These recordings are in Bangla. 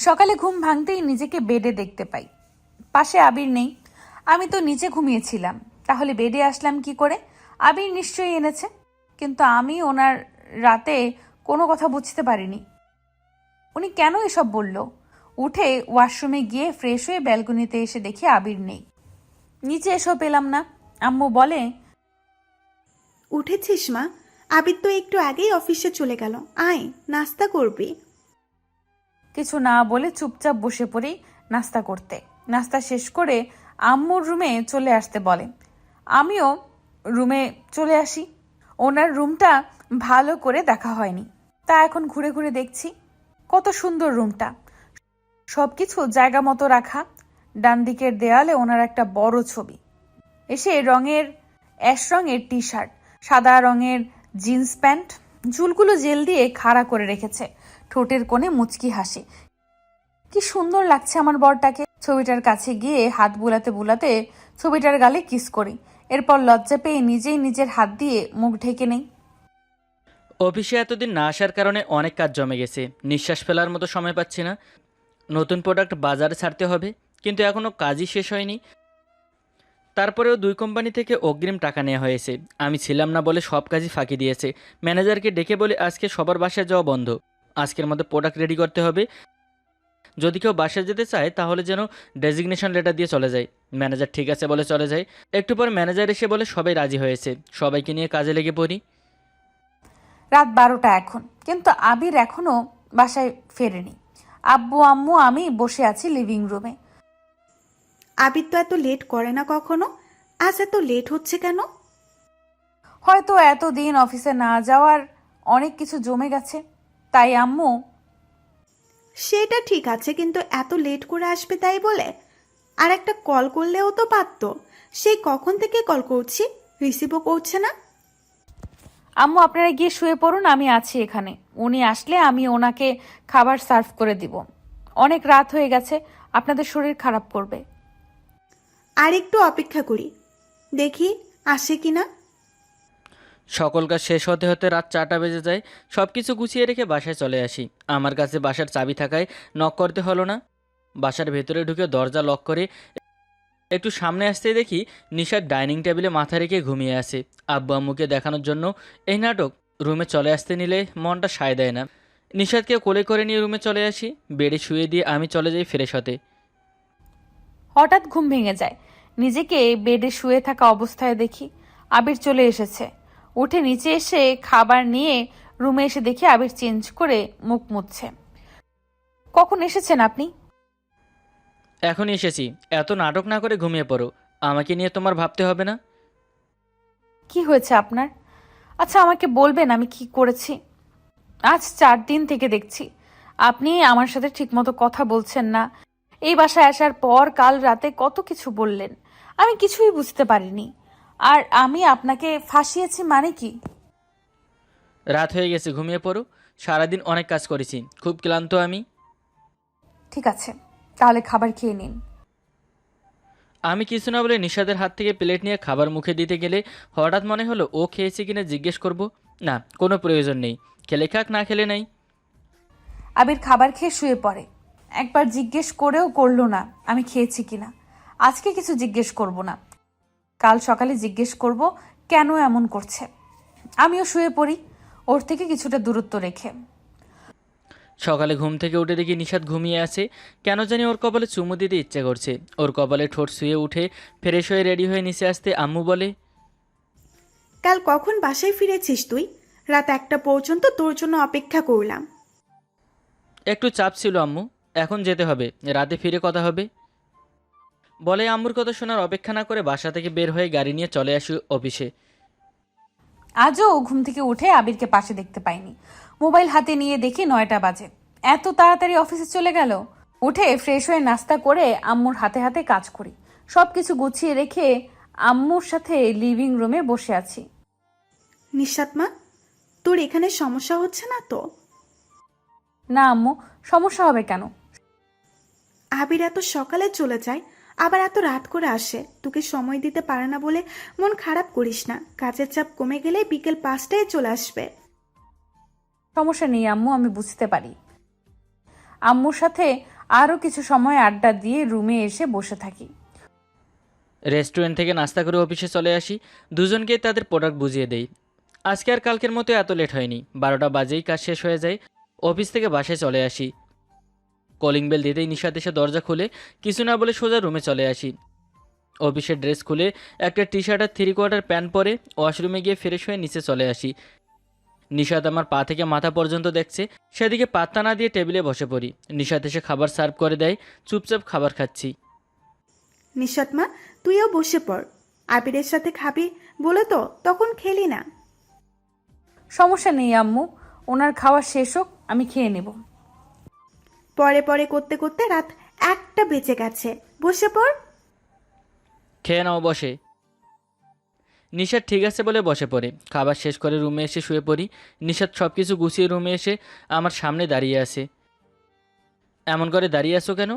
সকালে ঘুম ভাঙতেই নিজেকে বেডে দেখতে পাই। পাশে আবির নেই। আমি তো নিচে ঘুমিয়েছিলাম। তাহলে বেডে আসলাম কি করে? আবির নিশ্চয়ই এনেছে। কিন্তু আমি ওনার রাতে কোনো কথা বুঝতে পারিনি। উনি কেন এসব বলল? উঠে ওয়াশরুমে গিয়ে ফ্রেশ হয়ে ব্যালকনিতে এসে দেখি আবির নেই। নিচে এসব পেলাম না। আম্মু বলে, উঠেছিস মা। আবির তো একটু আগেই অফিসে চলে গেল। আয়, নাস্তা করবি। কিছু না বলে চুপচাপ বসে পড়ি নাস্তা করতে। নাস্তা শেষ করে আম্মুর রুমে চলে আসতে বলে। আমিও রুমে চলে আসি। ওনার রুমটা ভালো করে দেখা হয়নি। তা এখন ঘুরে ঘুরে দেখছি। কত সুন্দর রুমটা। সব কিছু জায়গা মতো রাখা। ডান দিকের দেয়ালে ওনার একটা বড় ছবি। এসে রঙের, অ্যাশ রঙের টি শার্ট সাদা রঙের জিন্স প্যান্ট, চুলগুলো জেল দিয়ে খাড়া করে রেখেছে। ঠোঁটের কোণে মুচকি হাসি। কি সুন্দর লাগছে আমার বরটাকে। ছবিটার কাছে গিয়ে হাত বুলাতে বুলাতে ছবিটার গালে কিস করি। এরপর লজ্জা পেয়ে নিজেই নিজের হাত দিয়ে মুখ ঢেকে নেই। অফিসে এতদিন না আসার কারণে অনেক কাজ জমে গেছে। নিঃশ্বাস ফেলার মতো সময় পাচ্ছি না। নতুন প্রোডাক্ট বাজারে ছাড়তে হবে, কিন্তু এখনও কাজই শেষ হয়নি। তারপরেও দুই কোম্পানি থেকে অগ্রিম টাকা নেওয়া হয়েছে। আমি ছিলাম না বলে সব কাজই ফাঁকি দিয়েছে। ম্যানেজারকে ডেকে বলে, আজকে সবার বাসায় যাওয়া বন্ধ। আজকের মধ্যে প্রোডাক্ট রেডি করতে হবে। যদি কেউ বাসায় যেতে চায় তাহলে যেন ডেজিগনেশন লেটার দিয়ে চলে যায়। ম্যানেজার ঠিক আছে বলে চলে যায়। একটু পর ম্যানেজার এসে বলে সবাই রাজি হয়েছে। সবাইকে নিয়ে কাজে লেগে পড়ি। রাত বারোটা এখন। কিন্তু আবির এখনও বাসায় ফেরেনি। আব্বু আম্মু আমি বসে আছি লিভিং রুমে আবির তো এত লেট করে না কখনো? আজ এত লেট হচ্ছে কেন? হয়তো এতদিন অফিসে না যাওয়ার অনেক কিছু জমে গেছে। তাই আম্মু? সেটা ঠিক আছে কিন্তু এত লেট করে আসবে তাই বলে? আর একটা কল করলেও তো পারতো। সেই কখন থেকে কল করছি? রিসিভও করছে না। আম্মু আপনারা গিয়ে শুয়ে পড়ুন আমি আছি এখানে। উনি আসলে আমি ওনাকে খাবার সার্ভ করে দিব। অনেক রাত হয়ে গেছে আপনাদের শরীর খারাপ করবে। আর একটু অপেক্ষা করি। দেখি আসে কিনা। সকল কাজ শেষ হতে হতে রাত চারটা বেজে যায়। সব কিছু গুছিয়ে রেখে বাসায় চলে আসি। আমার কাছে বাসার চাবি থাকায় নক করতে হলো না। বাসার ভেতরে ঢুকে দরজা লক করে একটু সামনে আসতেই দেখি নিশার ডাইনিং টেবিলে মাথা রেখে ঘুমিয়ে আছে। আব্বু আম্মুকে দেখানোর জন্য এই নাটক রুমে চলে আসতে নিলে মনটা সায় দেয় না। নিশাদকে কোলে করে নিয়ে রুমে চলে আসি। বেডে শুয়ে দিয়ে আমি চলে যাই ফ্রেশ হতে। হঠাৎ ঘুম ভেঙে যায়। নিজেকে বেডে শুয়ে থাকা অবস্থায় দেখি। আবির চলে এসেছে। উঠে নিচে এসে খাবার নিয়ে রুমে এসে দেখি আবির চেঞ্জ করে মুখ মুছছে। কখন এসেছেন আপনি? এখন এসেছি। এত নাটক না করে ঘুমিয়ে পড়ো। আমাকে নিয়ে তোমার ভাবতে হবে না? কি হয়েছে আপনার? আচ্ছা আমাকে বলবেন আমি কি করেছি। আজ চার দিন থেকে দেখছি। আপনি আমার সাথে ঠিকমতো কথা বলছেন না। এই বাসায় আসার পর কাল রাতে কত কিছু বললেন। আমি কিছুই বুঝতে পারিনি। আর আমি আপনাকে ফাঁসিয়েছি মানে কি? রাত হয়ে গেছে ঘুমিয়ে পড়ো। সারাদিন অনেক কাজ করেছি। খুব ক্লান্ত আমি। ঠিক আছে তাহলে খাবার খেয়ে নিন। আমি কিছু না বলে নিশাদের হাত থেকে প্লেট নিয়ে খাবার মুখে দিতে গেলে হঠাৎ মনে হলো ও খেয়েছে কিনা জিজ্ঞেস করব। না কোনো প্রয়োজন নেই। খেলে খাক না খেলে নাই। আবির খাবার খেয়ে শুয়ে পড়ে। একবার জিজ্ঞেস করেও করল না আমি খেয়েছি কিনা। আজকে কিছু জিজ্ঞেস করব না। কাল সকালে জিজ্ঞেস করব কেন এমন করছে? আমিও শুয়ে পড়ি ওর থেকে কিছুটা দূরত্ব রেখে। সকালে ঘুম থেকে উঠে দেখি নিষাদ ঘুমিয়ে আছে। কেন জানি ওর কপালে চুমু দিতে ইচ্ছে করছে। ওর কপালে ঠোঁট শুয়ে উঠে ফ্রেশ হয়ে রেডি হয়ে নিচে আসতে আম্মু বলে কাল কখন বাসায় ফিরেছিস তুই? রাত একটা পর্যন্ত তোর জন্য অপেক্ষা করলাম। একটু চাপ ছিল আম্মু। এখন যেতে হবে। রাতে ফিরে কথা হবে। বলে আম্মুর কথা শোনার অপেক্ষা না করে বাসা থেকে বের হয়ে গাড়ি নিয়ে চলে আসি অফিসে। আজও ঘুম থেকে উঠে আবিরকে পাশে দেখতে পাইনি। মোবাইল হাতে নিয়ে দেখি নয়টা বাজে। এত তাড়াতাড়ি অফিসে চলে গেল? উঠে ফ্রেশ হয়ে নাস্তা করে আম্মুর হাতে হাতে কাজ করি। সব কিছু গুছিয়ে রেখে আম্মুর সাথে লিভিং রুমে বসে আছি। নিঃসাত মা তোর এখানে সমস্যা হচ্ছে না তো? না আম্মু সমস্যা হবে কেন? আবির এত সকালে চলে যায় আবার এত রাত করে আসে। তোকে সময় দিতে পারে না বলে মন খারাপ করিস না। কাজের চাপ কমে গেলে বিকেল পাঁচটায় চলে আসবে। সমস্যা নেই আম্মু আমি বুঝতে পারি। আম্মুর সাথে আরও কিছু সময় আড্ডা দিয়ে রুমে এসে বসে থাকি। রেস্টুরেন্ট থেকে নাস্তা করে অফিসে চলে আসি। দুজনকে তাদের প্রোডাক্ট বুঝিয়ে দেই। আজকে আর কালকের মতো এত লেট হয়নি। বারোটা বাজেই কাজ শেষ হয়ে যায়। অফিস থেকে বাসায় চলে আসি। কলিং বেল দিতেই নিশাত এসে দরজা খুলে কিছু না বলে সোজা রুমে চলে আসি। অফিসের ড্রেস খুলে একটা টি শার্ট আর থ্রি কোয়ার্টার প্যান্ট পরে ওয়াশরুমে গিয়ে ফ্রেশ হয়ে নিচে চলে আসি। নিশাত আমার পা থেকে মাথা পর্যন্ত দেখছে সেদিকে পাত্তা না দিয়ে টেবিলে বসে পড়ি। নিশাত এসে খাবার সার্ভ করে দেয় চুপচাপ খাবার খাচ্ছি। নিশাত মা তুইও বসে পড়। আবিরের সাথে খাবি বলে তো তখন খেলি না। সমস্যা নেই আম্মু ওনার খাওয়া শেষ হোক আমি খেয়ে নেব। পরে পরে করতে করতে রাত একটা বেঁচে গেছে। বসে পড়। খেয়ে নাও বসে। নিশাদ ঠিক আছে বলে বসে পড়ে। খাবার শেষ করে রুমে এসে শুয়ে পড়ি। নিশাদ সব কিছু গুছিয়ে রুমে এসে আমার সামনে দাঁড়িয়ে আছে। এমন করে দাঁড়িয়ে আছো কেন?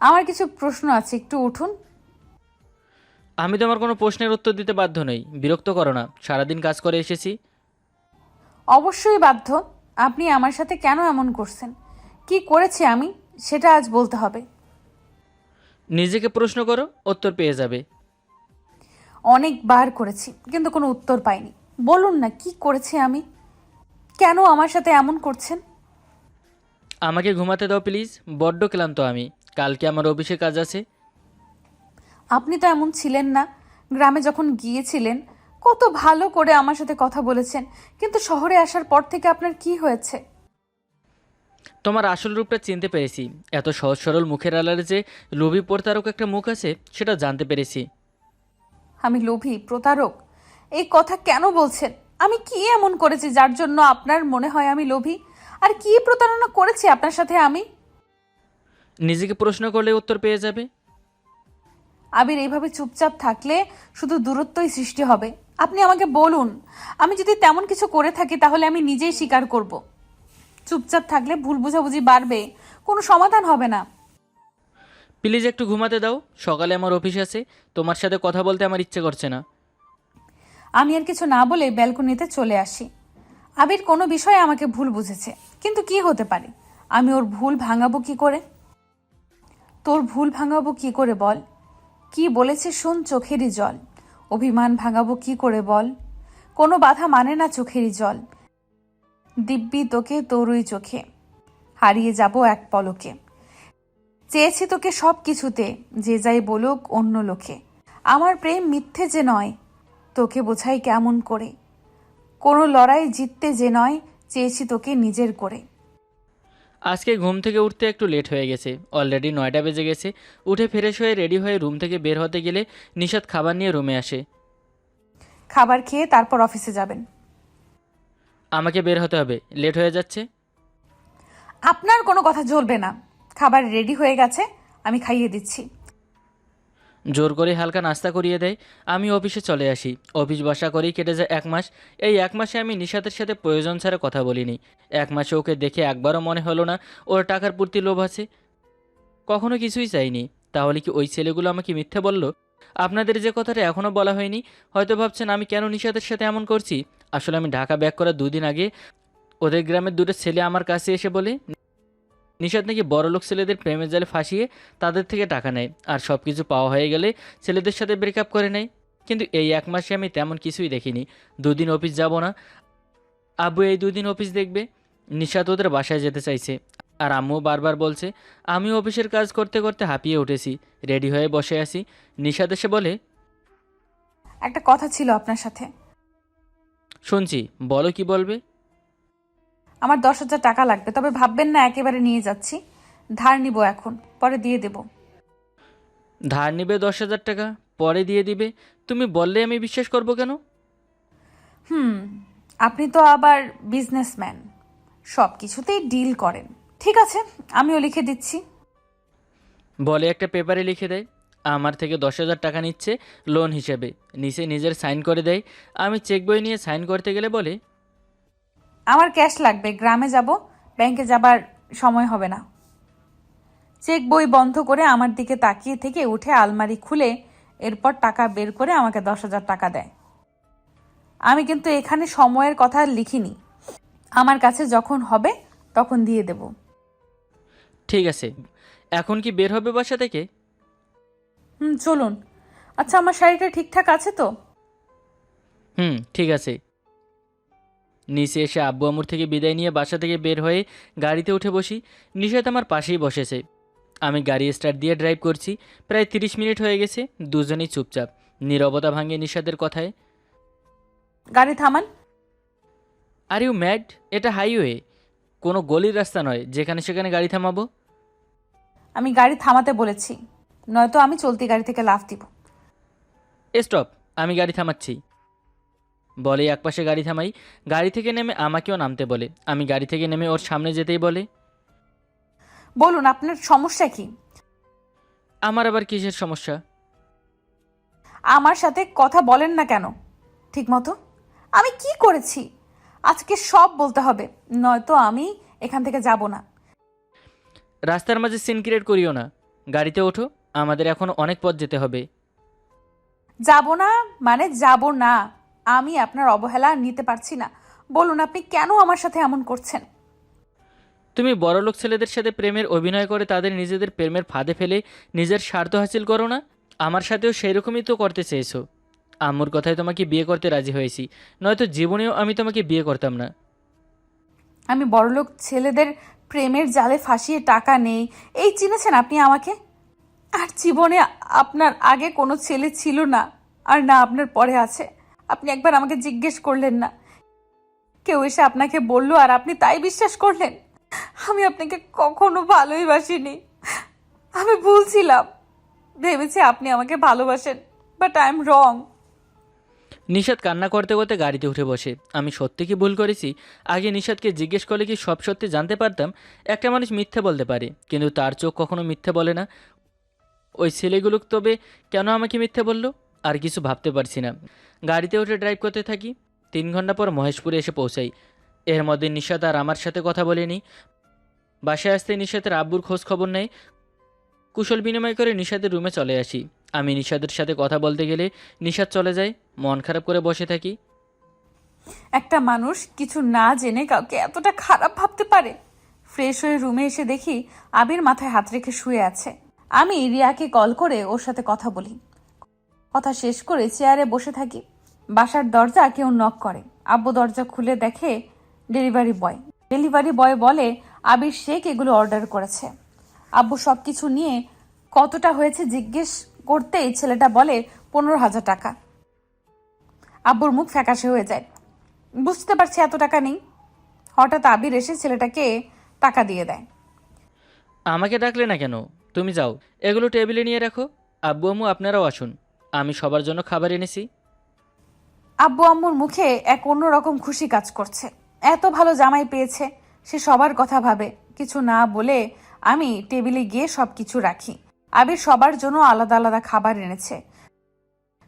আমার কিছু প্রশ্ন আছে একটু উঠুন। আমি তোমার কোনো প্রশ্নের উত্তর দিতে বাধ্য নই। বিরক্ত করো না। সারাদিন কাজ করে এসেছি। অবশ্যই বাধ্য। আপনি আমার সাথে কেন এমন করছেন? কি করেছি আমি সেটা আজ বলতে হবে। নিজেকে প্রশ্ন করো উত্তর পেয়ে যাবে। অনেকবার করেছি কিন্তু কোনো উত্তর পাইনি। বলুন না কি করেছি আমি? কেন আমার সাথে এমন করছেন? আমাকে ঘুমাতে দাও প্লিজ বড্ড ক্লান্ত আমি। কালকে আমার অফিসে কাজ আছে। আপনি তো এমন ছিলেন না। গ্রামে যখন গিয়েছিলেন কত ভালো করে আমার সাথে কথা বলেছেন। কিন্তু শহরে আসার পর থেকে আপনার কি হয়েছে? তোমার আসল রূপটা চিনতে পেরেছি। এত সহজ সরল মুখের আলারে যে লোভী প্রতারক একটা মুখ আছে সেটা জানতে পেরেছি। আমি লোভী প্রতারক? এই কথা কেন বলছেন? আমি কি এমন করেছি যার জন্য আপনার মনে হয় আমি লোভী? আর কি প্রতারণা করেছি আপনার সাথে আমি? নিজেকে প্রশ্ন করলে উত্তর পেয়ে যাবে। আবির এইভাবে চুপচাপ থাকলে শুধু দূরত্বই সৃষ্টি হবে। আপনি আমাকে বলুন আমি যদি তেমন কিছু করে থাকি তাহলে আমি নিজেই স্বীকার করব। চুপচাপ থাকলে ভুল বুঝাবুঝি বাড়বে। কোনো সমাধান হবে না। প্লিজ একটু ঘুমাতে দাও। সকালে আমার অফিস আছে। তোমার সাথে কথা বলতে আমার ইচ্ছে করছে না। আমি আর কিছু না বলে ব্যালকনিতে চলে আসি। আবির কোনো বিষয়ে আমাকে ভুল বুঝেছে কিন্তু কি হতে পারে? আমি ওর ভুল ভাঙাবো কি করে? তোর ভুল ভাঙাবো কি করে বল? কি বলেছে শোন চোখেরই জল। অভিমান ভাঙাবো কি করে বল? কোনো বাধা মানে না চোখেরই জল। দিব্যি তোকে তরুই চোখে। হারিয়ে যাব এক পলকে। চেয়েছি তোকে সব কিছুতে যে যাই বলুক অন্য লোকে। আমার প্রেম মিথ্যে যে নয় তোকে বোঝাই কেমন করে? কোনো লড়াই জিততে যে নয় চেয়েছি তোকে নিজের করে। আজকে ঘুম থেকে উঠতে একটু লেট হয়ে গেছে। অলরেডি নয়টা বেজে গেছে। উঠে ফ্রেশ হয়ে রেডি হয়ে রুম থেকে বের হতে গেলে নিশাদ খাবার নিয়ে রুমে আসে। খাবার খেয়ে তারপর অফিসে যাবেন। আমাকে বের হতে হবে। লেট হয়ে যাচ্ছে। আপনার কোনো কথা জ্বলবে না। খাবার রেডি হয়ে গেছে আমি খাইয়ে দিচ্ছি। জোর করে হালকা নাস্তা করিয়ে দেয়। আমি অফিসে চলে আসি। অফিস বাসা করেই কেটে যায় এক মাস। এই এক মাসে আমি নিশাতের সাথে প্রয়োজন ছাড়া কথা বলিনি। এক মাসে ওকে দেখে একবারও মনে হলো না ওর টাকার প্রতি লোভ আছে। কখনো কিছুই চাইনি। তাহলে কি ওই ছেলেগুলো আমাকে মিথ্যে বলল? আপনাদের যে কথাটা এখনও বলা হয়নি, হয়তো ভাবছেন আমি কেন নিশাতের সাথে এমন করছি? আসলে আমি ঢাকা ব্যাক করার দুদিন আগে ওদের গ্রামের দুটো ছেলে আমার কাছে এসে বলে, নিশাদ নাকি বড়লোক ছেলেদের প্রেমের জালে ফাঁসিয়ে তাদের থেকে টাকা নেয় আর সব কিছু পাওয়া হয়ে গেলে ছেলেদের সাথে ব্রেকআপ করে নেয়। কিন্তু এই এক মাসে আমি তেমন কিছুই দেখিনি। দুদিন অফিস যাব না। আবু এই দুদিন অফিস দেখবে। নিশাদ ওদের বাসায় যেতে চাইছে। আর আম্মু বারবার বলছে আমি অফিসের কাজ করতে করতে হাঁপিয়ে উঠেছি। রেডি হয়ে বসে আছি। নিশাদ এসে বলে একটা কথা ছিল আপনার সাথে। শুনছি বলো কি বলবে? আমার দশ হাজার টাকা লাগবে তবে ভাববেন না একেবারে নিয়ে যাচ্ছি। ধার নিব এখন পরে দিয়ে দেব। ধার নিবে দশ হাজার টাকা পরে দিয়ে দিবে? তুমি বললে আমি বিশ্বাস করব কেন? হুম আপনি তো আবার বিজনেসম্যান সব কিছুতেই ডিল করেন। ঠিক আছে আমিও লিখে দিচ্ছি। বলে একটা পেপারে লিখে দেয় আমার থেকে দশ হাজার টাকা নিচ্ছে লোন হিসেবে নিচে নিজের সাইন করে দেয় আমি চেক বই নিয়ে সাইন করতে গেলে বলে আমার ক্যাশ লাগবে গ্রামে যাব ব্যাংকে যাবার সময় হবে না। চেক বই বন্ধ করে আমার দিকে তাকিয়ে থেকে উঠে আলমারি খুলে এরপর টাকা বের করে আমাকে দশ হাজার টাকা দেয়। আমি কিন্তু এখানে সময়ের কথা লিখিনি। আমার কাছে যখন হবে তখন দিয়ে দেব। ঠিক আছে। এখন কি বের হবে বাসা থেকে? হুম চলুন। আচ্ছা আমার শাড়িটা ঠিকঠাক আছে তো? হুম ঠিক আছে। নিচে এসে আব্বু আমুর থেকে বিদায় নিয়ে বাসা থেকে বের হয়ে গাড়িতে উঠে বসি। নিশাত আমার পাশেই বসেছে। আমি গাড়ি স্টার্ট দিয়ে ড্রাইভ করছি। প্রায় তিরিশ মিনিট হয়ে গেছে দুজনেই চুপচাপ। নীরবতা ভাঙে নিশাদের কথায়। গাড়ি থামান। আর ইউ ম্যাড এটা হাইওয়ে কোনো গলির রাস্তা নয় যেখানে সেখানে গাড়ি থামাবো। আমি গাড়ি থামাতে বলেছি। নয়তো আমি চলতি গাড়ি থেকে লাফ দিব। স্টপ। আমি গাড়ি থামাচ্ছি। বলে একপাশে গাড়ি থামাই। গাড়ি থেকে নেমে আমাকেও নামতে বলে। আমি গাড়ি থেকে নেমে ওর সামনে যেতেই বলে। বলুন আপনার সমস্যা কি? আমার আবার কিসের সমস্যা? আমার সাথে কথা বলেন না কেন? ঠিক মতো আমি কি করেছি? আজকে সব বলতে হবে। নয়তো আমি এখান থেকে যাব না। রাস্তার মাঝে সিন ক্রিয়েট করিও না। গাড়িতে ওঠো আমাদের এখন অনেক পথ যেতে হবে। যাব না মানে যাব না। আমি আপনার অবহেলা নিতে পারছি না। বলুন আপনি কেন আমার সাথে এমন করছেন? তুমি বড়লোক ছেলেদের সাথে প্রেমের অভিনয় করে তাদের নিজেদের প্রেমের ফাঁদে ফেলে নিজের স্বার্থ হাসিল করো না? আমার সাথেও সেই রকমই তো করতে চেয়েছো। আম্মুর কথায় তোমাকে বিয়ে করতে রাজি হয়েছি নয়তো জীবনেও আমি তোমাকে বিয়ে করতাম না। আমি বড়লোক ছেলেদের প্রেমের জালে ফাঁসিয়ে টাকা নেই। এই চিনেছেন আপনি আমাকে? আর জীবনে আপনার আগে কোনো ছেলে ছিল না, আর না আপনার পরে আছে। আপনি একবার আমাকে জিজ্ঞেস করলেন না। কেউ এসে আপনাকে বলল, আর আপনি তাই বিশ্বাস করলেন? আমি আপনাকে কখনো ভালোই বাসিনি আমি ভুলছিলাম ভেবেছি আপনি আমাকে ভালোবাসেন but I am wrong Nishad কান্না করতে করতে গাড়িতে উঠে বসে। আমি সত্যি কি ভুল করেছি? আগে নিষাদকে জিজ্ঞেস করলে কি সব সত্যি জানতে পারতাম? একটা মানুষ মিথ্যে বলতে পারে, কিন্তু তার চোখ কখনো মিথ্যে বলে না। ওই ছেলেগুলো তবে কেন আমাকে মিথ্যে বলল? আর কিছু ভাবতে পারছি না। গাড়িতে উঠে ড্রাইভ করতে থাকি। তিন ঘণ্টা পর মহেশপুরে এসে পৌঁছাই। এর মধ্যে নিষাদ আর আমার সাথে কথা বলেনি। বাসায় আসতে নিষাদের আব্বুর খোঁজ খবর নেই। কুশল বিনিময় করে নিষাদের রুমে চলে আসি। আমি নিষাদের সাথে কথা বলতে গেলে নিশাদ চলে যায়, মন খারাপ করে বসে থাকি। একটা মানুষ কিছু না জেনে কাউকে এতটা খারাপ ভাবতে পারে। ফ্রেশ হয়ে রুমে এসে দেখি আবির মাথায় হাত রেখে শুয়ে আছে। আমি রিয়াকে কল করে ওর সাথে কথা বলি। কথা শেষ করে চেয়ারে বসে থাকি। বাসার দরজা কেউ নক করে। আব্বু দরজা খুলে দেখে ডেলিভারি বয়। ডেলিভারি বয় বলে, আবির শেখ এগুলো অর্ডার করেছে। আব্বু সব কিছু নিয়ে, কতটা হয়েছে জিজ্ঞেস করতেই ছেলেটা বলে পনেরো হাজার টাকা। আব্বুর মুখ ফ্যাকাশে হয়ে যায়। বুঝতে পারছি এত টাকা নেই। হঠাৎ আবির এসে ছেলেটাকে টাকা দিয়ে দেয়। আমাকে ডাকলে না কেন? তুমি যাও। এগুলো টেবিলে নিয়ে রাখো। আব্বু আম্মু আপনারাও আসুন। আমি সবার জন্য খাবার এনেছি। আব্বু আম্মুর মুখে এক অন্যরকম খুশি কাজ করছে। এত ভালো জামাই পেয়েছে। সে সবার কথা ভাবে। কিছু না বলে আমি টেবিলে গিয়ে সব কিছু রাখি। আবির সবার জন্য আলাদা আলাদা খাবার এনেছে।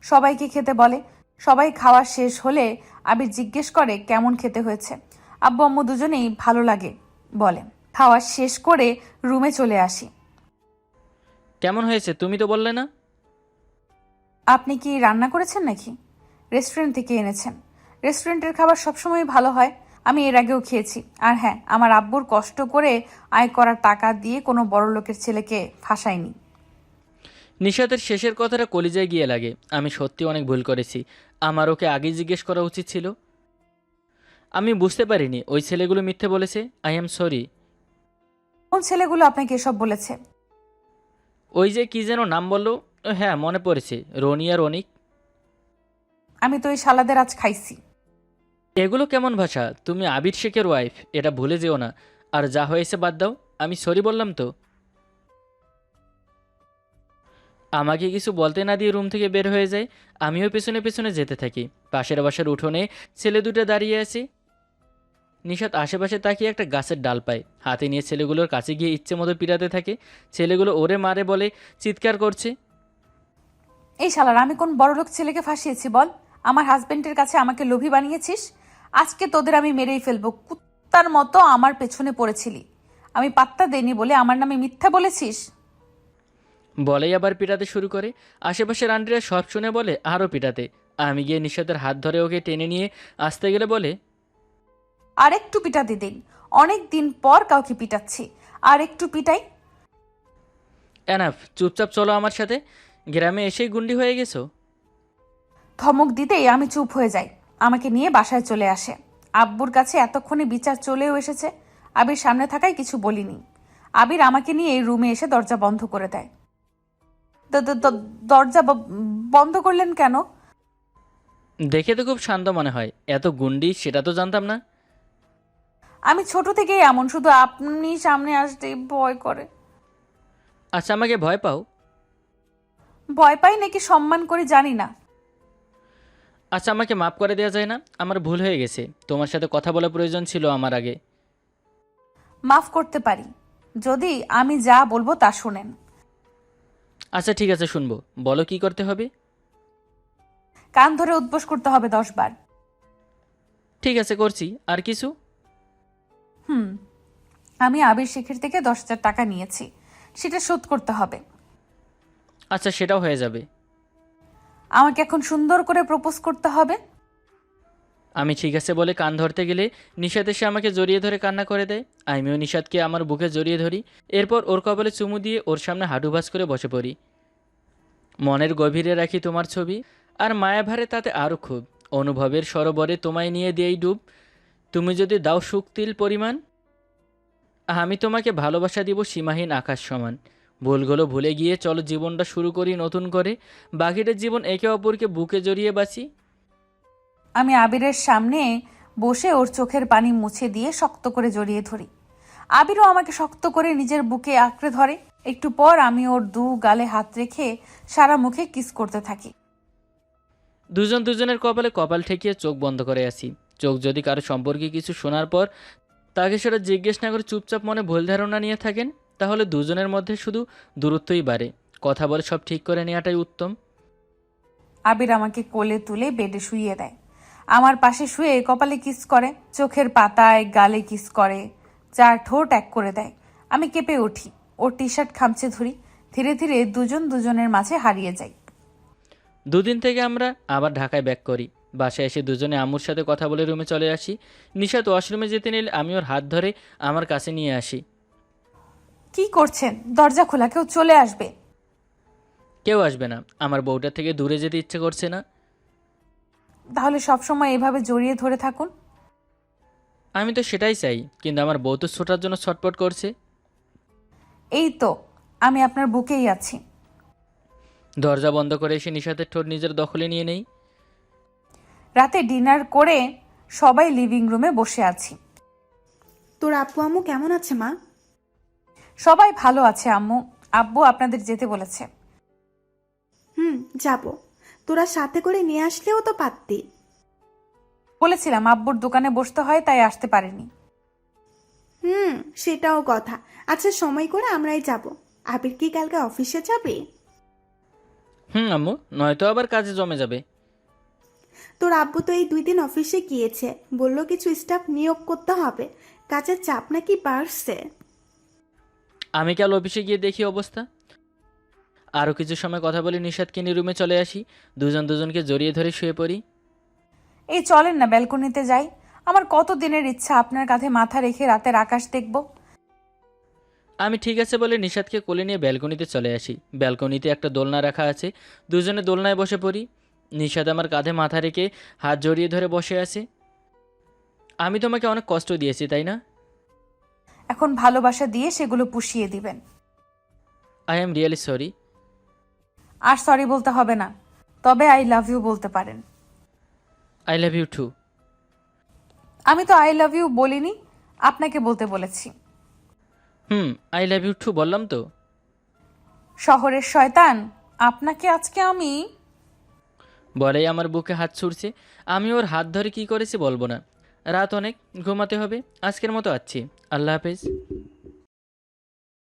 সবাইকে খেতে বলে। সবাই খাওয়া শেষ হলে আবির জিজ্ঞেস করে কেমন খেতে হয়েছে? আব্বু আম্মু দুজনেই ভালো লাগে বলে। খাওয়া শেষ করে রুমে চলে আসি। কেমন হয়েছে? তুমি তো বললে না? আপনি কি রান্না করেছেন নাকি? রেস্টুরেন্ট থেকে এনেছেন। রেস্টুরেন্টের খাবার সবসময় ভালো হয়। আমি এর আগেও খেয়েছি। আর হ্যাঁ আমার আব্বুর কষ্ট করে আয় করা টাকা দিয়ে কোনো বড় লোকের ছেলেকে ফাঁসায়নি নিশাতের শেষের কথাটা কলিজায় গিয়ে লাগে। আমি সত্যি অনেক ভুল করেছি। আমার ওকে আগেই জিজ্ঞেস করা উচিত ছিল। আমি বুঝতে পারিনি ওই ছেলেগুলো মিথ্যে বলেছে। আই এম সরি কোন ছেলেগুলো আপনাকে এসব বলেছে? ওই যে কি যেন নাম বলল? হ্যাঁ মনে পড়েছে। রনি আর অনিক। আমি তো ওই সালাদের আজ খাইছি। এগুলো কেমন ভাষা? তুমি আবির শেখের ওয়াইফ এটা ভুলে যেও না। আর যা হয়েছে বাদ দাও। আমি সরি বললাম তো। আমাকে কিছু বলতে না দিয়ে রুম থেকে বের হয়ে যায় আমিও পেছনে পেছনে যেতে থাকি। পাশের বাসার উঠোনে ছেলে দুটো দাঁড়িয়ে আছে। নিশাত আশেপাশে তাকিয়ে একটা গাছের ডাল পায়। হাতে নিয়ে ছেলেগুলোর কাছে গিয়ে ইচ্ছে মতো পিটাতে থাকে। ছেলেগুলো ওরে মারে বলে, চিৎকার করছে। এই শালার, আমি কোন বড় লোক ছেলেকে ফাঁসিয়েছি বল? আমার হাজবেন্ডের কাছে আমাকে লোভী বানিয়েছিস? আজকে তোদের আমি মেরেই ফেলব। কুত্তার মতো আমার পেছনে পড়েছিলি। আমি পাত্তা দেইনি বলে আমার নামে মিথ্যা বলেছিস? বলেই আবার পিটাতে শুরু করে। আশেপাশের আন্টিরা সব শুনে বলে আরও পিটাতে। আমি গিয়ে নিশাতের হাত ধরে ওকে টেনে নিয়ে আসতে গেলে বলে আর একটু পিটাতে দিন। অনেক দিন পর কাউকে পিটাচ্ছি। আর একটু পিটাই। এনাফ চুপচাপ চলো আমার সাথে। গ্রামে এসেই গুন্ডি হয়ে গেছো? ধমক দিতেই আমি চুপ হয়ে যাই। আমাকে নিয়ে বাসায় চলে আসে। আব্বুর কাছে এতক্ষণে বিচার চলেও এসেছে। আবির সামনে থাকায় কিছু বলিনি। আবির আমাকে নিয়ে এই রুমে এসে দরজা বন্ধ করে দেয়। দরজা বন্ধ করলেন কেন? দেখে তো খুব শান্ত মনে হয়। এত গুন্ডি সেটা তো জানতাম না। আমি ছোট থেকেই এমন শুধু আপনি সামনে আসতে ভয় করে। আচ্ছা আমাকে ভয় পাও? ভয় পাই নাকি সম্মান করে জানি না। আচ্ছা আমাকে মাফ করে দেওয়া যায় না? আমার ভুল হয়ে গেছে। তোমার সাথে কথা বলা প্রয়োজন ছিল আমার আগে। মাফ করতে পারি। যদি আমি যা বলব তা শোনেন। আচ্ছা ঠিক আছে শুনব। বলো কি করতে হবে? কান ধরে উদ্বোস করতে হবে দশ বার ঠিক আছে করছি। আর কিছু? হুম আমি আবির শেখের থেকে দশ হাজার টাকা নিয়েছি। সেটা শোধ করতে হবে। আচ্ছা সেটাও হয়ে যাবে। আমাকে এখন সুন্দর করে প্রপোজ করতে হবে। আমি ঠিক আছে বলে কান ধরতে গেলে নিশাদ এসে আমাকে জড়িয়ে ধরে কান্না করে দেয়। আমিও নিষাদকে আমার বুকে জড়িয়ে ধরি। এরপর ওর কপালে চুমু দিয়ে ওর সামনে হাঁটু ভাস করে বসে পড়ি। মনের গভীরে রাখি তোমার ছবি, আর মায়াভারে তাতে আরও খুব অনুভবের সরোবরে তোমায় নিয়ে দিয়েই ডুব। তুমি যদি দাও শুক্তিল পরিমাণ, আমি তোমাকে ভালোবাসা দিব সীমাহীন আকাশ সমান। ভুলগুলো ভুলে গিয়ে চলো জীবনটা শুরু করি নতুন করে। বাকিটা জীবন একে অপরকে বুকে জড়িয়ে বাঁচি। আমি আবিরের সামনে বসে ওর চোখের পানি মুছে দিয়ে শক্ত করে জড়িয়ে ধরি। আবিরও আমাকে শক্ত করে নিজের বুকে আঁকড়ে ধরে। একটু পর আমি ওর দু গালে হাত রেখে সারা মুখে কিস করতে থাকি। দুজন দুজনের কপালে কপাল ঠেকিয়ে চোখ বন্ধ করে আসি চোখ যদি কারও সম্পর্কে কিছু শোনার পর তাকে সেটা জিজ্ঞেস না করে চুপচাপ মনে ভুল ধারণা নিয়ে থাকেন তাহলে দুজনের মধ্যে শুধু দূরত্বই বাড়ে। কথা বলে সব ঠিক করে নেওয়াটাই উত্তম। আবির আমাকে কোলে তুলে বেডে শুইয়ে দেয়। আমার পাশে শুয়ে কপালে কিস করে চোখের পাতায় গালে কিস করে চার ঠোঁট এক করে দেয়। আমি কেঁপে উঠি ওর টি শার্ট খামচে ধরি ধীরে ধীরে দুজন দুজনের মাঝে হারিয়ে যাই। দুদিন থেকে আমরা আবার ঢাকায় ব্যাক করি। বাসায় এসে দুজনে আম্মুর সাথে কথা বলে রুমে চলে আসি। নিশাত ওয়াশরুমে যেতে নিলে আমি ওর হাত ধরে আমার কাছে নিয়ে আসি। কি করছেন? দরজা খোলা কেউ চলে আসবে? কেউ আসবে না। আমার বউটা থেকে দূরে যেতে ইচ্ছে করছে না। তাহলে সবসময় এভাবে জড়িয়ে ধরে থাকুন। আমি তো সেটাই চাই কিন্তু আমার বউ তো ছোটার জন্য ছটপট করছে। এই তো আমি আপনার বুকেই আছি। দরজা বন্ধ করে এসে নিশাতের ঠোঁট নিজের দখলে নিয়ে নেই। রাতে ডিনার করে সবাই লিভিং রুমে বসে আছি। তোর আপু আম্মু কেমন আছে মা? সবাই ভালো আছে আম্মু। আব্বু আপনাদের যেতে বলেছে। হুম যাব। তোরা সাথে করে নিয়ে আসলেও তো পারতি। বলেছিলাম আব্বুর দোকানে বসতে হয় তাই আসতে পারেনি। হুম সেটাও কথা। আচ্ছা সময় করে আমরাই যাব। আবির কি কালকে অফিসে যাবে? হুম আম্মু নয়তো আবার কাজে জমে যাবে। তোর আব্বু তো এই দুই দিন অফিসে গিয়েছে। বলল কিছু স্টাফ নিয়োগ করতে হবে। কাজের চাপ নাকি বাড়ছে? আমি কাল অফিসে গিয়ে দেখি অবস্থা? আরও কিছু সময় কথা বলে নিষাদকে নিয়ে রুমে চলে আসি। দুজন দুজনকে জড়িয়ে ধরে শুয়ে পড়ি। এই চলেন না ব্যালকনিতে যাই। আমার কত দিনের ইচ্ছা আপনার কাঁধে মাথা রেখে রাতের আকাশ দেখব। আমি ঠিক আছে বলে নিষাদকে কোলে নিয়ে ব্যালকনিতে চলে আসি। ব্যালকনিতে একটা দোলনা রাখা আছে। দুজনে দোলনায় বসে পড়ি। নিষাদ আমার কাঁধে মাথা রেখে হাত জড়িয়ে ধরে বসে আছে। আমি তোমাকে অনেক কষ্ট দিয়েছি তাই না? এখন ভালোবাসা দিয়ে সেগুলো পুষিয়ে দিবেন। আই এম রিয়েলি সরি আর সরি বলতে হবে না। তবে আই লাভ ইউ বলতে পারেন। আই লাভ ইউ টু আমি তো আই লাভ ইউ বলিনি আপনাকে বলতে বলেছি। Hmm I love you too বললাম তো। শহরের শয়তান আপনাকে আজকে আমি বলেই আমার বুকে হাত ছুড়ছে। আমি ওর হাত ধরে কি করেছি বলব না। রাত অনেক ঘুমাতে হবে। আজকের মতো আছি। আল্লাহ হাফেজ।